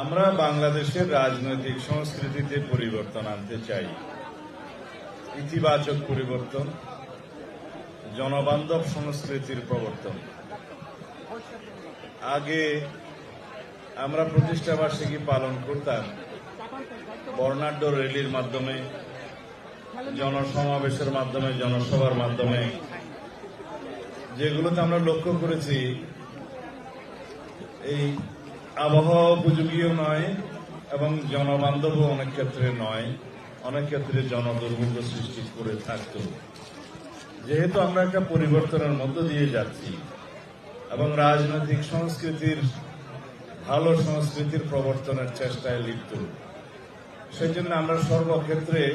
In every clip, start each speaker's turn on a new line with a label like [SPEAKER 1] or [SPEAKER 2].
[SPEAKER 1] আমরা বাংলাদেশের রাজনৈতিক সংস্কৃতিতে পরিবর্তন আনতে চাই। ইতিবাচক পরিবর্তন, জনবান্ধব সংস্কৃতির প্রবর্তন। আগে আমরা প্রতিষ্ঠা বার্ষিকী পালন করতাম, বর্ণাঢ্য র্যালির মাধ্যমে, জনসমাবেশের মাধ্যমে, জনসভার মাধ্যমে। যেগুলোতে আমরা লক্ষ্য করেছি, এই আবহাওয়া উপযোগীও নয় এবং জনবান্ধবও অনেক ক্ষেত্রে নয়। অনেক ক্ষেত্রে জনদুর্ভোগ সৃষ্টি করে থাকত। যেহেতু আমরা একটা পরিবর্তনের মধ্য দিয়ে যাচ্ছি এবং রাজনৈতিক সংস্কৃতির, ভালো সংস্কৃতির প্রবর্তনের চেষ্টায় লিপ্ত সেই জন্য আমরা সর্বক্ষেত্রে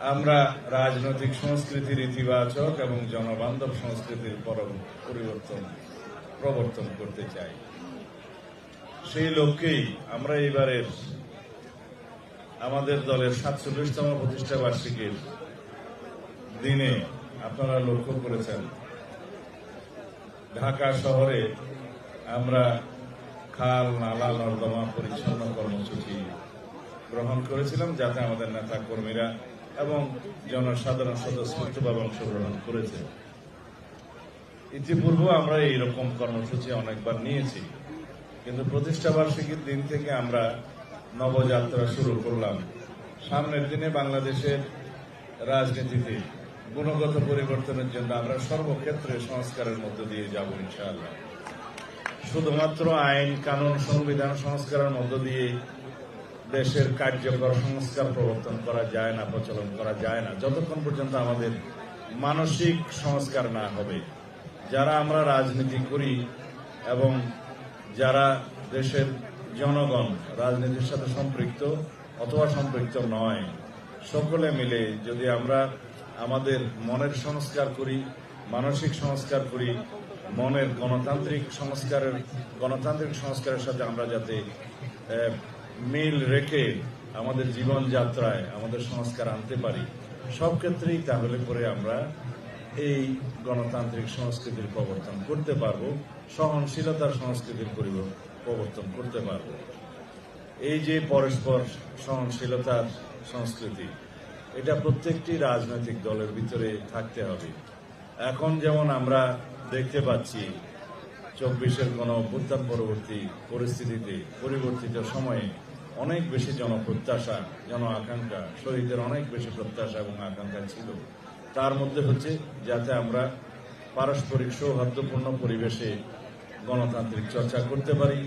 [SPEAKER 1] আমরা রাজনৈতিক সংস্কৃতির ইতিবাচক এবং জনবান্ধব সংস্কৃতির পর- পরিবর্তন, প্রবর্তন করতে চাই। সেই লক্ষ্যেই আমরা এবারের আমাদের দলের সাতচল্লিশতম প্রতিষ্ঠা বার্ষিকীর দিনে আপনারা লক্ষ্য করেছেন। ঢাকা শহরে আমরা খাল, নালা, নর্দমা পরিচ্ছন্ন কর্মসূচি গ্রহণ করেছিলাম যাতে আমাদের নেতা কর্মীরা এবং জনসাধারণ স্বতঃস্ফূর্তভাবে অংশগ্রহণ করেছে। ইতিপূর্বে আমরা এইরকম কর্মসূচি অনেকবার নিয়েছি। কিন্তু প্রতিষ্ঠা বার্ষিকীর দিন থেকে আমরা নবযাত্রা শুরু করলাম। সামনের দিনে বাংলাদেশের রাজনীতিতে গুণগত পরিবর্তনের জন্য আমরা সর্বক্ষেত্রে সংস্কারের মধ্য দিয়ে যাব ইনশাআল্লাহ। শুধুমাত্র আইন, কানুন, সংবিধান সংস্কারের মধ্য দিয়ে দেশের কার্যকর সংস্কার প্রবর্তন করা যায় না, প্রচলন করা যায় না। যতক্ষণ পর্যন্ত আমাদের মানসিক সংস্কার না হবে, যারা আমরা রাজনীতি করি এবং যারা দেশের জনগণ রাজনীতির সাথে সম্পৃক্ত অথবা সম্পৃক্ত নয়, সকলে মিলে যদি আমরা আমাদের মনের সংস্কার করি, মানসিক সংস্কার করি, মনের গণতান্ত্রিক সংস্কারের গণতান্ত্রিক সংস্কারের সাথে আমরা যাতে মিল রেখে আমাদের জীবনযাত্রায় আমাদের সংস্কার আনতে পারি, সব ক্ষেত্রেই তাহলে করে আমরা এই গণতান্ত্রিক সংস্কৃতির প্রবর্তন করতে পারব, সহনশীলতার সংস্কৃতির প্রবর্তন করতে পারব। এই যে পরস্পর সহনশীলতার সংস্কৃতি, এটা প্রত্যেকটি রাজনৈতিক দলের ভিতরে থাকতে হবে। এখন যেমন আমরা দেখতে পাচ্ছি, চব্বিশের গণ অভ্যুত্থান পরবর্তী পরিস্থিতিতে পরিবর্তিত সময়ে অনেক বেশি জনপ্রত্যাশা, জন আকাঙ্ক্ষা, শহীদের অনেক বেশি প্রত্যাশা এবং আকাঙ্ক্ষা ছিল। তার মধ্যে হচ্ছে যাতে আমরা পারস্পরিক সৌহার্দ্যপূর্ণ পরিবেশে গণতান্ত্রিক চর্চা করতে পারি